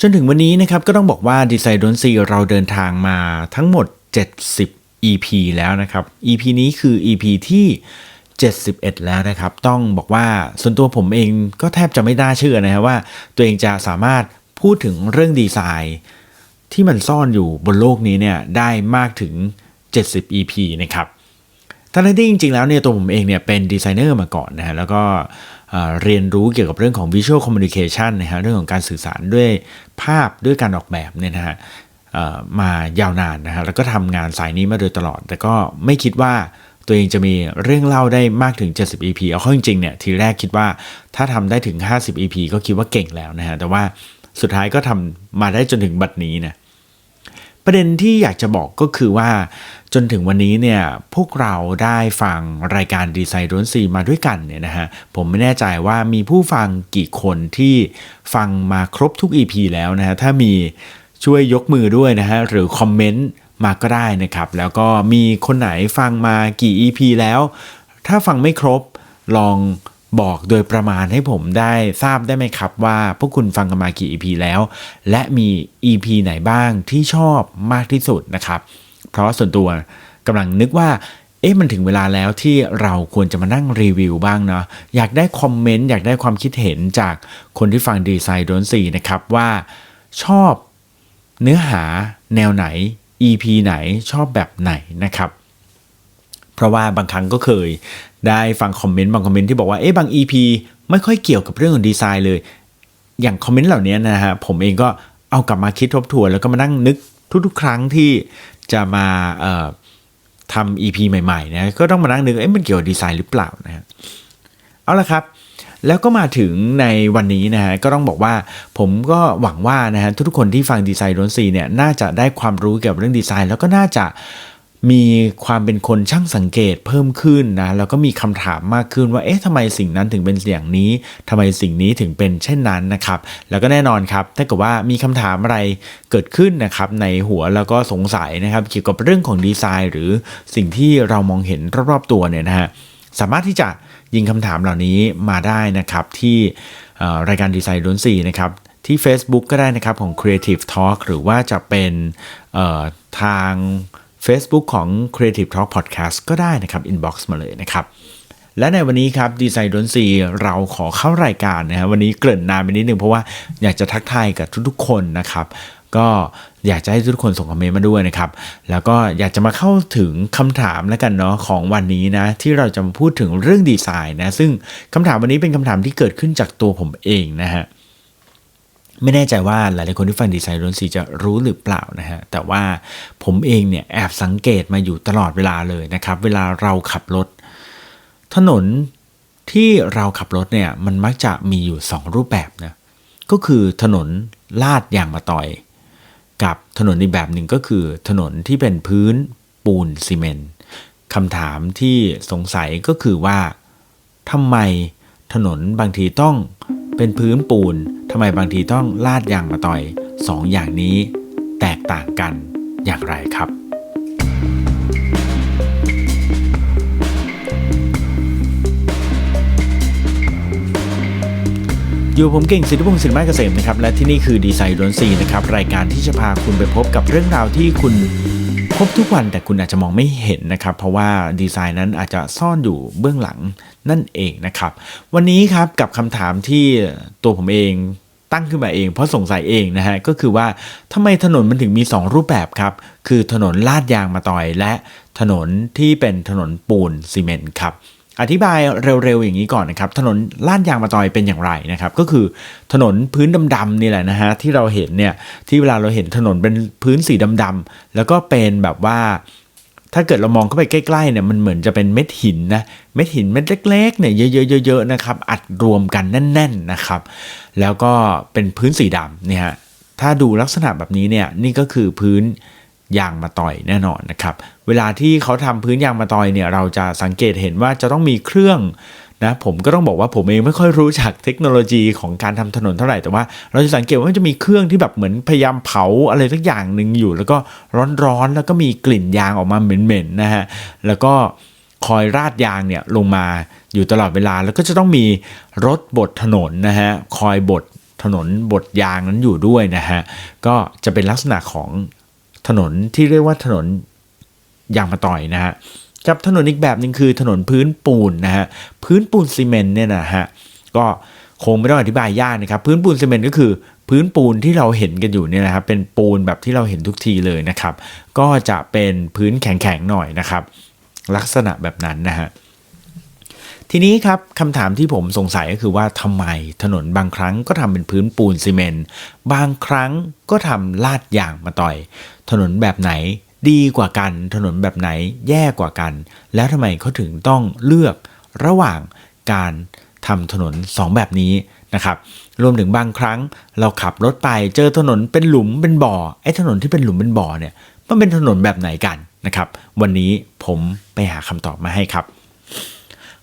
จนถึงวันนี้นะครับก็ต้องบอกว่าดีไซน์ดนซีเราเดินทางมาทั้งหมด 70 EP แล้วนะครับ EP นี้คือ EP ที่ 71 แล้วนะครับ ต้องบอกว่าส่วนตัวผมเองก็แทบจะไม่น่าเชื่อนะครับว่า ตัวเองจะสามารถพูดถึงเรื่องดีไซน์ที่มันซ่อนอยู่บนโลกนี้เนี่ยได้มากถึง 70 EP นะครับทั้งที่จริงๆแล้วเนี่ยตัวผมเองเนี่ยเป็นดีไซเนอร์มาก่อนนะฮะแล้วก็ เรียนรู้เกี่ยวกับเรื่องของ Visual Communication นะฮะเรื่องของการสื่อสารด้วยภาพด้วยการออกแบบเนี่ยนะฮะมายาวนานนะฮะแล้วก็ทำงานสายนี้มาโดยตลอด แต่ก็ไม่คิดว่าตัวเองจะมีเรื่องเล่าได้มากถึง 70 EP เอาเข้าจริงๆเนี่ยทีแรกคิดว่าถ้าทำได้ถึง 50 EP ก็คิดว่าเก่งแล้วนะฮะแต่ว่าสุดท้ายก็ทำมาได้จนถึงบัดนี้นะ ประเด็นที่อยากจะบอกก็คือว่า จนถึงวันนี้เนี่ยพวกเราได้ฟังรายการดีไซน์ร้นซีมาด้วยกันเนี่ยนะฮะผมไม่แน่ใจว่ามีผู้ฟังกี่คนที่ฟังมาครบทุก EP แล้วนะฮะถ้ามีช่วยยกมือด้วยนะฮะหรือคอมเมนต์มาก็ได้นะครับ แล้วก็มีคนไหนฟังมากี่ EP แล้ว ถ้าฟังไม่ครบลอง บอกโดยประมาณให้ผมได้ทราบได้ไหมครับว่าพวกคุณฟังกันมากี่ EP แล้ว และมี EP ไหนบ้างที่ชอบมากที่สุดนะครับ เพราะส่วนตัวกำลังนึกว่าเอ๊ะมันถึงเวลาแล้วที่เราควรจะมานั่งรีวิวบ้างเนาะอยากได้คอมเมนต์อยากได้ความคิดเห็นจากคนที่ฟังดีไซน์โดนสีนะครับว่าชอบเนื้อหาแนวไหน EP ไหนชอบแบบไหนนะครับ เพราะว่าบางครั้งก็เคย ได้ฟังคอมเมนต์บางคอมเมนต์ที่บอกว่าเอ๊ะบาง EP ไม่ค่อยเกี่ยวกับเรื่องของดีไซน์เลย อย่างคอมเมนต์เหล่านี้นะฮะผมเองก็เอากลับมาคิดทบทวนแล้วก็มานั่งนึกทุกๆ ครั้งที่จะมาเอ่อทำ EP ใหม่ๆนะก็ต้องมานั่งนึกเอ๊ะมันเกี่ยวกับดีไซน์หรือเปล่านะฮะเอาละครับแล้วก็มาถึงในวันนี้นะฮะก็ต้องบอกว่าผมก็หวังว่านะฮะทุกๆคนที่ฟังดีไซน์โดนซีเนี่ยน่าจะได้ความรู้เกี่ยวกับเรื่องดีไซน์ แล้วก็น่าจะ มีความเป็นคนช่างสังเกตเพิ่มขึ้นนะแล้วก็มีคำถามมากขึ้นว่าเอ๊ะทำไมสิ่งนั้นถึงเป็นอย่างนี้ทำไมสิ่งนี้ถึงเป็นเช่นนั้นนะครับ แล้วก็แน่นอนครับถ้าเกิดว่ามีคำถามอะไรเกิดขึ้นนะครับในหัวแล้วก็สงสัยนะครับเกี่ยวกับเรื่องของดีไซน์ หรือสิ่งที่เรามองเห็นรอบๆตัวเนี่ยนะฮะสามารถที่จะยิงคำถามเหล่านี้มาได้นะครับที่รายการดีไซน์ล้นสีนะครับที่ Facebook ก็ได้นะครับของ Creative Talk หรือว่าจะเป็นทาง Facebook ของ Creative Talk Podcast ก็ได้นะครับ inbox มาเลยนะครับ และในวันนี้ครับดีไซน์ดนซีเราขอเข้ารายการนะฮะวันนี้เกริ่นนานไปนิดนึงเพราะว่าอยากจะทักทายกับทุกๆ คนนะครับก็อยากจะให้ทุกคนส่งคอมเมนต์มาด้วยนะครับ แล้วก็อยากจะมาเข้าถึงคำถามแล้วกันเนาะของวันนี้นะ ที่เราจะมาพูดถึงเรื่องดีไซน์นะ ซึ่งคำถามวันนี้เป็นคำถามที่เกิดขึ้นจากตัวผมเองนะฮะ ไม่แน่ใจว่าหลายๆคนที่ฟังดีไซน์รนสีจะรู้หรือเปล่านะฮะ แต่ว่าผมเองเนี่ยแอบสังเกตมาอยู่ตลอดเวลาเลยนะครับ เวลาเราขับรถ ถนนที่เราขับรถเนี่ยมันมักจะมีอยู่ 2 รูปแบบนะ ก็คือถนนลาดยางมะตอย กับถนนอีกแบบหนึ่งก็คือถนนที่เป็นพื้นปูนซีเมนต์คำถามที่สงสัยก็คือว่าทำไม ถนนบางทีต้องเป็นพื้นปูนทำไมบางทีต้องลาดยางมาต่อยสองอย่างนี้แตกต่างกันอย่างไรครับอยู่ผมเก่งสิทธิพงศ์สินไม้เกษมนะครับและที่นี่คือดีไซน์ดนซีนะครับรายการที่จะพาคุณไปพบกับเรื่องราวที่คุณ พบทุกวันแต่คุณอาจจะมองไม่เห็นนะครับ เพราะว่าดีไซน์นั้นอาจจะซ่อนอยู่เบื้องหลังนั่นเองนะครับ วันนี้ครับกับคำถามที่ตัวผมเองตั้งขึ้นมาเองเพราะสงสัยเองนะฮะก็คือว่าทำไมถนนมันถึงมี 2 รูปแบบครับ คือถนนลาดยางมาต่อยและถนนที่เป็นถนนปูนซีเมนต์ครับ อธิบายเร็วๆอย่างนี้ก่อนนะครับ ถนนลาดยางมาตอยเป็นอย่างไรนะครับ ก็คือถนนพื้นดำๆนี่แหละนะฮะที่เราเห็นเนี่ยที่เวลาเราเห็นถนนเป็นพื้นสีดำๆแล้วก็เป็นแบบว่า ถ้าเกิดเรามองเข้าไปใกล้ๆเนี่ยมันเหมือนจะเป็นเม็ดหินนะเม็ดหินเม็ดเล็กๆเนี่ยเยอะๆๆนะครับอัดรวมกันแน่น ๆนะครับ แล้วก็เป็นพื้นสีดำเนี่ยถ้าดูลักษณะแบบนี้เนี่ยนี่ก็คือพื้น ยางมาต่อยแน่นอนนะครับ เวลาที่เขาทำพื้นยางมาต่อยเนี่ยเราจะสังเกตเห็นว่าจะต้องมีเครื่องนะผมก็ต้องบอกว่าผมเองไม่ค่อยรู้จักเทคโนโลยีของการทำถนนเท่าไหร่แต่ว่า เราจะสังเกตว่ามันจะมีเครื่องที่แบบเหมือนพยายามเผาอะไรสักอย่างหนึ่งอยู่ แล้วก็ร้อนๆแล้วก็มีกลิ่นยางออกมาเหม็นๆนะฮะแล้วก็คอยราดยางเนี่ยลงมาอยู่ตลอดเวลา แล้วก็จะต้องมีรถบดถนนนะฮะคอยบดถนนบดยางนั้นอยู่ด้วยนะฮะก็จะเป็นลักษณะของ ถนนที่เรียกว่าถนนยางมะตอยนะฮะกับถนนอีกแบบหนึ่งคือถนนพื้นปูนนะฮะพื้นปูนซีเมนต์เนี่ยนะฮะก็คงไม่ต้องอธิบายยากนะครับ พื้นปูนซีเมนต์ก็คือ พื้นปูนที่เราเห็นกันอยู่เนี่ยนะครับ เป็นปูนแบบที่เราเห็นทุกทีเลยนะครับ ก็จะเป็นพื้นแข็งๆหน่อยนะครับ ลักษณะแบบนั้นนะฮะ ทีนี้ครับคำถามที่ผมสงสัยก็คือว่าทำไมถนนบางครั้งก็ทำเป็นพื้นปูนซีเมนต์บางครั้งก็ทำลาดยางมาต่อย ถนนแบบไหนดีกว่ากัน ถนนแบบไหนแย่กว่ากัน แล้วทำไมเขาถึงต้องเลือกระหว่างการทำถนน 2 แบบนี้นะครับรวมถึงบางครั้งเราขับรถไปเจอถนนเป็นหลุมเป็นบ่อไอ้ถนนที่เป็นหลุมเป็นบ่อเนี่ยมันเป็นถนนแบบไหนกันนะครับ วันนี้ผมไปหาคำตอบมาให้ครับ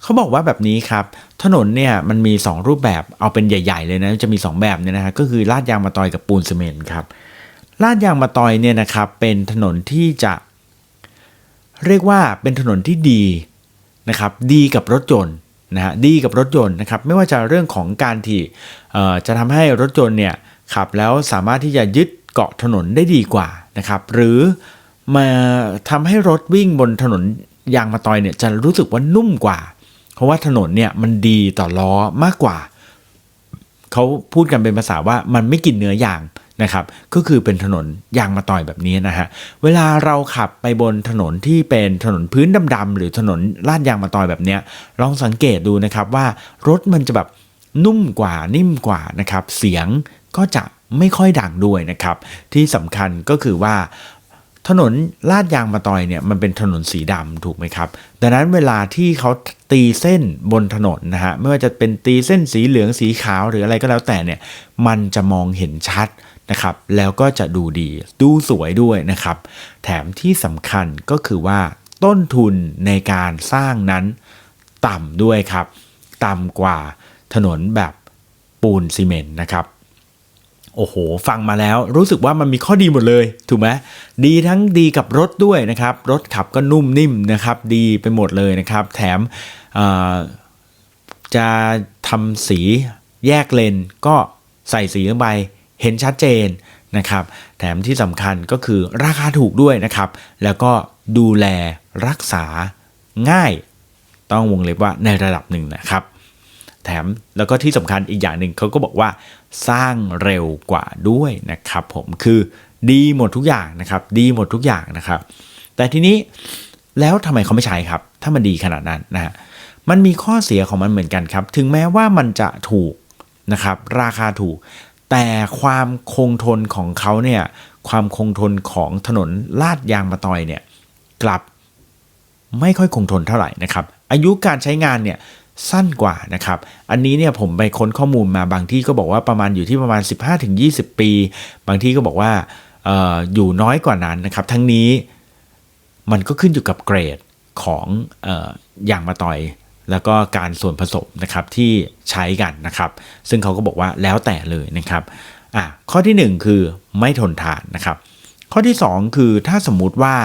เขาบอกว่าแบบนี้ครับ ถนนเนี่ยมันมี 2 รูปแบบเอาเป็นใหญ่ ๆ เลยนะจะมี 2 แบบเนี่ยนะฮะก็คือลาดยางมาตอยกับปูนซีเมนต์ครับลาดยางมาตอยเนี่ยนะครับเป็นถนนที่จะเรียกว่าเป็นถนนที่ดีนะครับดีกับรถยนต์นะฮะดีกับรถยนต์นะครับไม่ว่าจะเรื่องของการที่จะทำให้รถยนต์เนี่ยขับแล้วสามารถที่จะยึดเกาะถนนได้ดีกว่านะครับหรือมาทำให้รถวิ่งบนถนนยางมาตอยเนี่ยจะรู้สึกว่านุ่มกว่า เพราะว่าถนนเนี่ยมันดีต่อล้อมากกว่า เขาพูดกันเป็นภาษาว่ามันไม่กินเนื้อยางนะครับ ก็คือเป็นถนนยางมาต่อยแบบนี้นะฮะ เวลาเราขับไปบนถนนที่เป็นถนนพื้นดำๆหรือถนนลาดยางมาต่อยแบบเนี้ย ลองสังเกตดูนะครับว่ารถมันจะแบบนุ่มกว่านิ่มกว่านะครับ เสียงก็จะไม่ค่อยดังด้วยนะครับ ที่สำคัญก็คือว่า ถนนลาดยางมาตอยเนี่ยมันเป็นถนนสีดำถูกไหมครับ ดังนั้นเวลาที่เขาตีเส้นบนถนนนะฮะไม่ว่าจะเป็นตีเส้นสีเหลืองสีขาวหรืออะไรก็แล้วแต่เนี่ยมันจะมองเห็นชัดนะครับแล้วก็จะดูดีดูสวยด้วยนะครับ แถมที่สำคัญก็คือว่าต้นทุนในการสร้างนั้นต่ำด้วยครับ ต่ำกว่าถนนแบบปูนซีเมนต์นะครับ โอ้โห ฟังมาแล้วรู้สึกว่ามันมีข้อดีหมดเลย ถูกไหมดีทั้งดีกับรถด้วยนะครับ รถขับก็นุ่มนิ่มนะครับ ดีไปหมดเลยนะครับ แถมจะทำสีแยกเลนก็ใส่สีลงไปเห็นชัดเจนนะครับ แถมที่สำคัญก็คือราคาถูกด้วยนะครับ แล้วก็ดูแลรักษาง่าย ต้องวงเล็บว่าในระดับหนึ่งนะครับ แถมแล้วก็ที่สำคัญอีกอย่างหนึ่งเขาก็บอกว่าสร้างเร็วกว่าด้วยนะครับผมคือดีหมดทุกอย่างนะครับ ดีหมดทุกอย่างนะครับ แต่ทีนี้แล้วทำไมเขาไม่ใช้ครับ ถ้ามันดีขนาดนั้นนะฮะมันมีข้อเสียของมันเหมือนกันครับ ถึงแม้ว่ามันจะถูกนะครับ ราคาถูก แต่ความคงทนของเขาเนี่ยความคงทนของถนนลาดยางมะตอยเนี่ยกลับไม่ค่อยคงทนเท่าไหร่นะครับ อายุการใช้งานเนี่ย สั้นกว่านะครับ อันนี้เนี่ยผมไปค้นข้อมูลมาบางที่ก็บอกว่าประมาณอยู่ที่ประมาณ 15-20 ปี บางที่ก็บอกว่าอออยู่น้อยกว่านั้นนะครับ ทั้งนี้มันก็ขึ้นอยู่กับเกรดของออยางมะตอย แล้วก็การส่วนผสมนะครับที่ใช้กันนะครับ ซึ่งเขาก็บอกว่าแล้วแต่เลยนะครับอะข้อที่ 1 คือไม่ทนทานนะครับ ข้อที่ 2 คือถ้าสมมุติว่า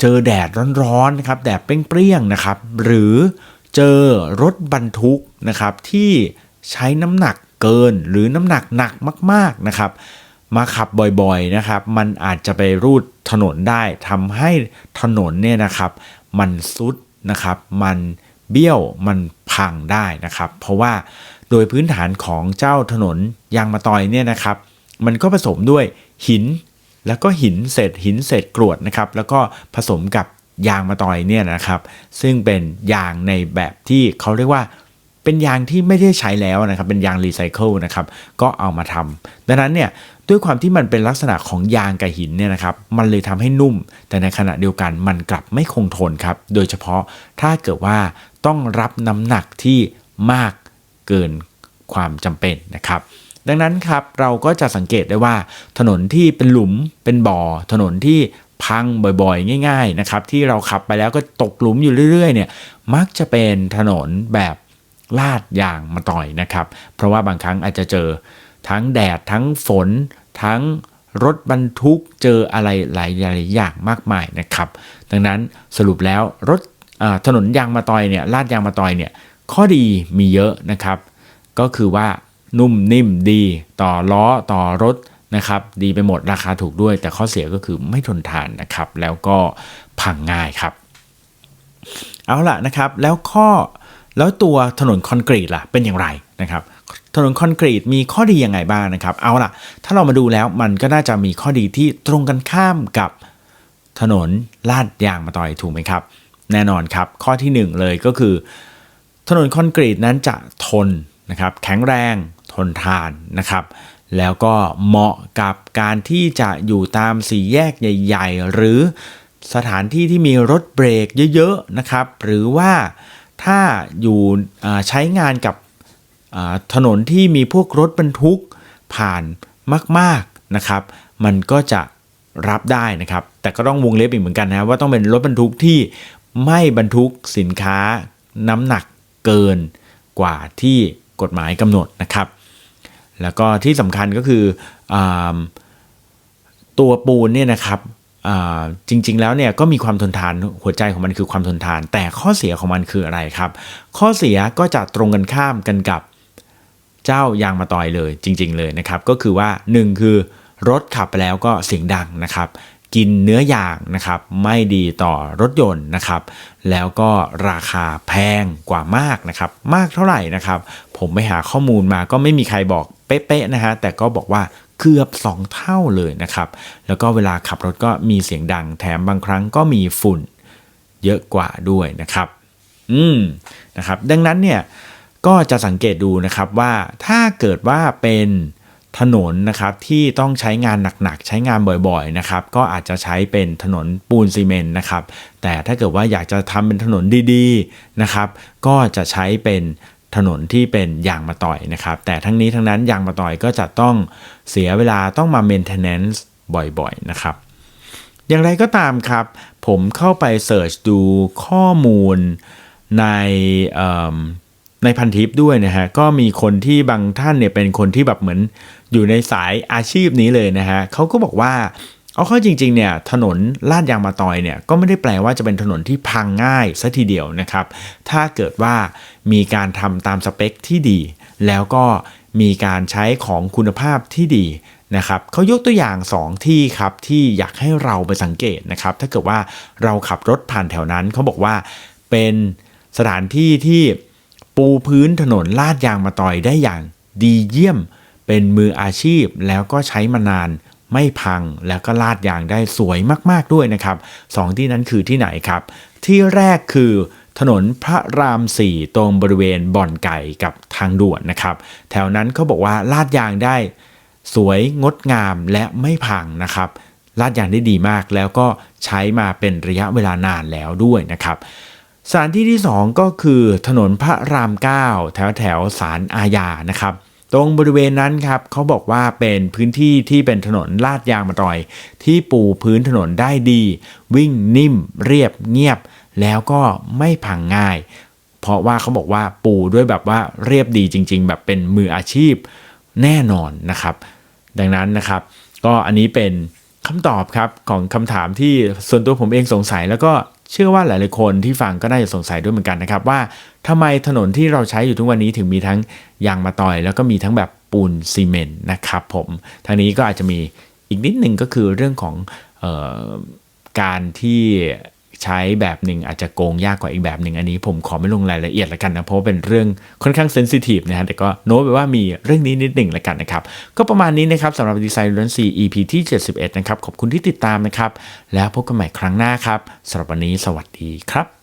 เจอแดดร้อนๆนะครับแดดเปรี้ยงๆนะครับ หรือ เจอรถบรรทุกนะครับที่ใช้น้ำหนักเกินหรือน้ำหนักหนักมากๆนะครับ มาขับบ่อยๆนะครับ มันอาจจะไปรูดถนนได้ทำให้ถนนเนี่ยนะครับ มันซุดนะครับ มันเบี้ยวมันพังได้นะครับ เพราะว่าโดยพื้นฐานของเจ้าถนนยางมะตอยเนี่ยนะครับ มันก็ผสมด้วยหินแล้วก็หินเศษหินเศษกรวดนะครับ แล้วก็ผสมกับ ยางมะตอยเนี่ยนะครับ ซึ่งเป็นยางในแบบที่เขาเรียกว่าเป็นยางที่ไม่ได้ใช้แล้วนะครับ เป็นยางรีไซเคิลนะครับ ก็เอามาทำดังนั้นเนี่ยด้วยความที่มันเป็นลักษณะของยางกับหินเนี่ยนะครับ มันเลยทำให้นุ่ม แต่ในขณะเดียวกันมันกลับไม่คงทนครับ โดยเฉพาะถ้าเกิดว่าต้องรับน้ำหนักที่มากเกินความจำเป็นนะครับ ดังนั้นครับเราก็จะสังเกตได้ว่าถนนที่เป็นหลุมเป็นบ่อ ถนนที่ พังบ่อยๆ ง่ายๆนะครับที่เราขับไปแล้วก็ตกหลุมอยู่เรื่อยๆเนี่ยมักจะเป็นถนนแบบลาดยางมาต่อยนะครับ เพราะว่าบางครั้งอาจจะเจอทั้งแดดทั้งฝน ทั้งรถบรรทุกเจออะไรหลายๆอย่างมากมายนะครับ ดังนั้นสรุปแล้วรถถนนยางมาตอยเนี่ยลาดยางมาตอยเนี่ยข้อดีมีเยอะนะครับ ก็คือว่านุ่มนิ่มดีต่อล้อต่อรถ นะครับดีไปหมดราคาถูกด้วย แต่ข้อเสียก็คือไม่ทนทานนะครับ แล้วก็พังง่ายครับ เอาล่ะนะครับ แล้วข้อแล้วตัวถนนคอนกรีตล่ะเป็นอย่างไรนะครับถนนคอนกรีตมีข้อดียังไงบ้างนะครับ เอาล่ะ ถ้าเรามาดูแล้วมันก็น่าจะมีข้อดีที่ตรงกันข้ามกับถนนลาดยางมาต่อยถูกไหมครับ แน่นอนครับ ข้อที่หนึ่งเลยก็คือ ถนนคอนกรีตนั้นจะทนนะครับ แข็งแรงทนทานนะครับ แล้วก็เหมาะกับการที่จะอยู่ตามสี่แยกใหญ่ ๆ หรือสถานที่ที่มีรถเบรกเยอะๆนะครับ หรือว่าถ้าอยู่ใช้งานกับถนนที่มีพวกรถบรรทุกผ่านมากๆนะครับ มันก็จะรับได้นะครับ แต่ก็ต้องวงเล็บอีกเหมือนกันนะว่าต้องเป็นรถบรรทุกที่ไม่บรรทุกสินค้าน้ำหนักเกินกว่าที่กฎหมายกำหนดนะครับ แล้วก็ที่สำคัญก็คืออตัวปูนเนี่ยนะครับจริงๆแล้วเนี่ยก็มีความทนทานหัวใจของมันคือความทนทาน แต่ข้อเสียของมันคืออะไรครับ ข้อเสียก็จะตรงกันข้ามกันกับเจ้ายางมาตอยเลยจริง ๆ เลยนะครับ ก็คือว่า 1 คือรถขับไปแล้วก็เสียงดังนะครับ กินเนื้อยางนะครับ ไม่ดีต่อรถยนต์นะครับ แล้วก็ราคาแพงกว่ามากนะครับ มากเท่าไหร่นะครับ ผมไปหาข้อมูลมาก็ไม่มีใครบอกเป๊ะๆนะฮะแต่ก็บอกว่าเกือบ 2 เท่าเลยนะครับ แล้วก็เวลาขับรถก็มีเสียงดังแถมบางครั้งก็มีฝุ่นเยอะกว่าด้วยนะครับ อืมนะครับ ดังนั้นเนี่ยก็จะสังเกตดูนะครับว่าถ้าเกิดว่าเป็น ถนนนะครับที่ต้องใช้งานหนักๆ ใช้งานบ่อยๆนะครับก็อาจจะใช้เป็นถนนปูนซีเมนต์นะครับแต่ถ้าเกิดว่าอยากจะทำเป็นถนนดีๆนะครับก็จะใช้เป็นถนนที่เป็นยางมาต่อยนะครับแต่ทั้งนี้ทั้งนั้นยางมาต่อยก็จะต้องเสียเวลาต้องมา maintenance บ่อยๆนะครับอย่างไรก็ตามครับ ผมเข้าไปเสิร์ชดูข้อมูลในในพันทิปด้วยนะฮะก็มีคนที่บางท่านเนี่ยเป็นคนที่แบบเหมือน อยู่ในสายอาชีพนี้เลยนะฮะเขาก็บอกว่าเอาเข้าจริงๆเนี่ยถนนลาดยางมาตอยเนี่ยก็ไม่ได้แปลว่าจะเป็นถนนที่พังง่ายซะทีเดียวนะครับ ถ้าเกิดว่ามีการทำตามสเปคที่ดี แล้วก็มีการใช้ของคุณภาพที่ดีนะครับเขายกตัวอย่าง 2 ที่ครับที่อยากให้เราไปสังเกตนะครับถ้าเกิดว่าเราขับรถผ่านแถวนั้นเขาบอกว่าเป็นสถานที่ที่ปูพื้นถนนลาดยางมาตอยได้อย่างดีเยี่ยม เป็นมืออาชีพแล้วก็ใช้มานานไม่พังแล้วก็ลาดยางได้สวยมากๆด้วยนะครับสองที่นั้นคือที่ไหนครับ ที่แรกคือถนนพระราม4ตรงบริเวณบ่อนไก่กับทางด่วนนะครับ แถวนั้นเขาบอกว่าลาดยางได้สวยงดงามและไม่พังนะครับ ลาดยางได้ดีมากแล้วก็ใช้มาเป็นระยะเวลานานแล้วด้วยนะครับสถานที่ที่ 2 ก็คือถนนพระราม 9 แถวแถวสารอาญานะครับ ตรงบริเวณนั้นครับเขาบอกว่าเป็นพื้นที่ที่เป็นถนนลาดยางมาตอย ที่ปูพื้นถนนได้ดี วิ่งนิ่ม เรียบเงียบ แล้วก็ไม่พังง่าย เพราะว่าเขาบอกว่าปูด้วยแบบว่าเรียบดีจริง ๆ แบบเป็นมืออาชีพแน่นอนนะครับ ดังนั้นนะครับ ก็อันนี้เป็นคำตอบครับของคำถามที่ส่วนตัวผมเองสงสัยแล้วก็ เชื่อว่าหลายๆคนที่ฟังก็น่าจะสงสัยด้วยเหมือนกันนะครับว่าทำไมถนนที่เราใช้อยู่ทุกวันนี้ถึงมีทั้งยางมาตอย แล้วก็มีทั้งแบบปูนซีเมนต์นะครับผมทางนี้ก็อาจจะมีอีกนิดหนึ่งก็คือเรื่องของออการที่ ใช้แบบหนึ่งอาจจะโกงยากกว่าอีกแบบหนึ่งอันนี้ ผมขอไม่ลงรายละเอียดละกันนะเพราะเป็นเรื่องค่อนข้างเซนซิทีฟนะฮะแต่ก็โน้ตไปว่ามีเรื่องนี้นิดหนึ่งละกันนะครับก็ประมาณนี้นะครับสำหรับดีไซน์ล้วน4 EP ที่ 71 นะครับขอบคุณที่ติดตามนะครับแล้วพบกันใหม่ครั้งหน้าครับสำหรับวันนี้สวัสดีครับ